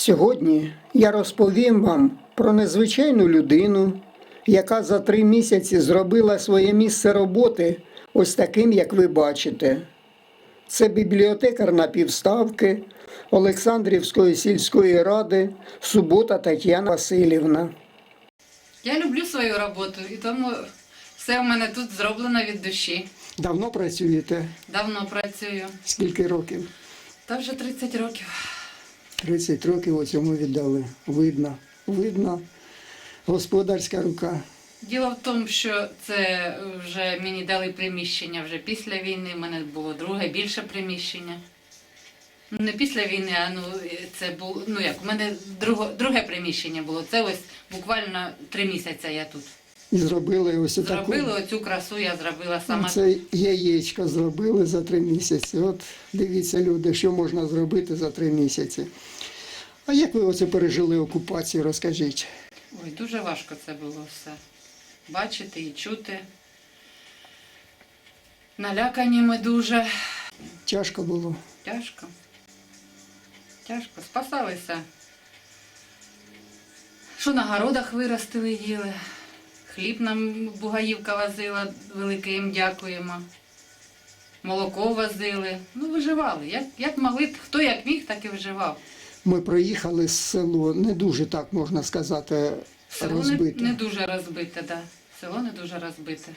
Сьогодні я розповім вам про незвичайну людину, яка за три місяці зробила своє місце роботи ось таким, як ви бачите. Це бібліотекар на півставки Олександрівської сільської ради Субота Тетяна Васильівна. Я люблю свою роботу, і тому все в мене тут зроблено від душі. Давно працюєте? Давно працюю. Скільки років? Та вже 30 років. 30 років у цьому віддали. Видно, видно. Господарська рука. Діло в тому, що це вже мені дали приміщення вже після війни. У мене було друге більше приміщення. Ну, Не після війни, а ну це було. Ну як у мене друге, друге приміщення було. Це ось буквально три місяці я тут. І зробили ось таку. Зробили оцю красу, я зробила сама. Це яєчко зробили за три місяці. От дивіться, люди, що можна зробити за три місяці. А як ви оце пережили окупацію, розкажіть? Ой, дуже важко це було все. Бачити і чути. Налякані ми дуже. Тяжко було. Тяжко. Тяжко. Спасалися. Що на городах виростили, їли. Хліб нам Бугаївка возила, велике їм дякуємо. Молоко возили. Ну, виживали. Як, як могли, хто як міг, так і виживав. Ми проїхали з село, не дуже так можна сказати, Село не, розбите. не дуже розбите, да. Село не дуже розбите.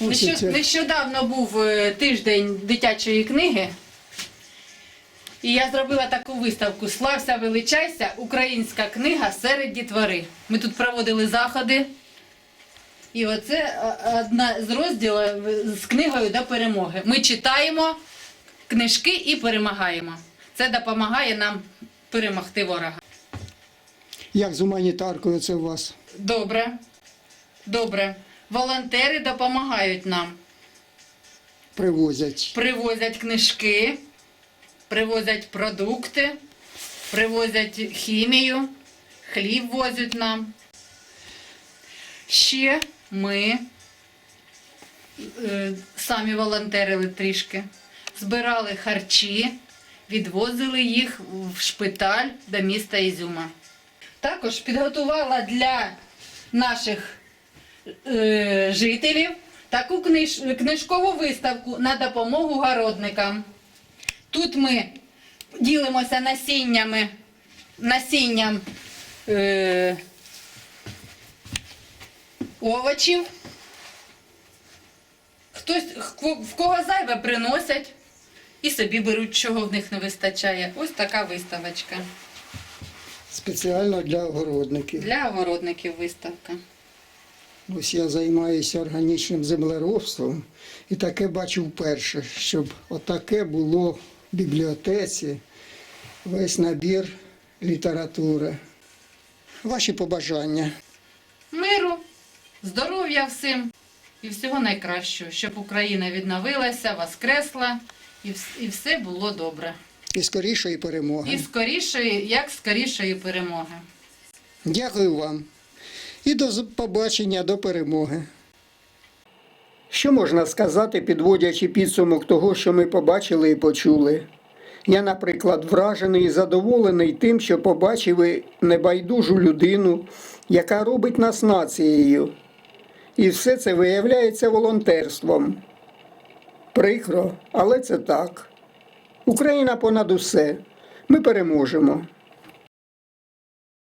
Ось Нещодавно був е, тиждень дитячої книги, і я зробила таку виставку Слався, величайся, українська книга серед дітвори. Ми тут проводили заходи. І оце е, одна з розділів з книгою до перемоги. Ми читаємо книжки і перемагаємо. Це допомагає нам перемогти ворога. Як з гуманітаркою це у вас? Добре. Добре. Волонтери допомагають нам. Привозять. Привозять книжки, привозять продукти, привозять хімію, хліб возять нам. Ще ми е, самі волонтерили трішки, збирали харчі, відвозили їх в шпиталь до міста Ізюма. Також підготувала для наших е, жителів таку книж, книжкову виставку на допомогу городникам. Тут ми ділимося насіннями, насінням е, овочів. Хтось в кого зайве приносять і собі беруть, чого в них не вистачає. Ось така виставочка. Спеціально для огородників. Для огородників виставка. Ось я займаюся органічним землеробством і таке бачу вперше, щоб отаке було бібліотеці, весь набір літератури. Ваші побажання. миру, здоров'я всім і всього найкращого, щоб Україна відновилася, воскресла і, все було добре. І скорішої перемоги. І скорішої, як скорішої перемоги. Дякую вам. І до побачення, до перемоги. Що можна сказати, підводячи підсумок того, що ми побачили і почули? Я, наприклад, вражений і задоволений тим, що побачив небайдужу людину, яка робить нас нацією. І все це виявляється волонтерством. Прикро, але це так. Україна понад усе. Ми переможемо.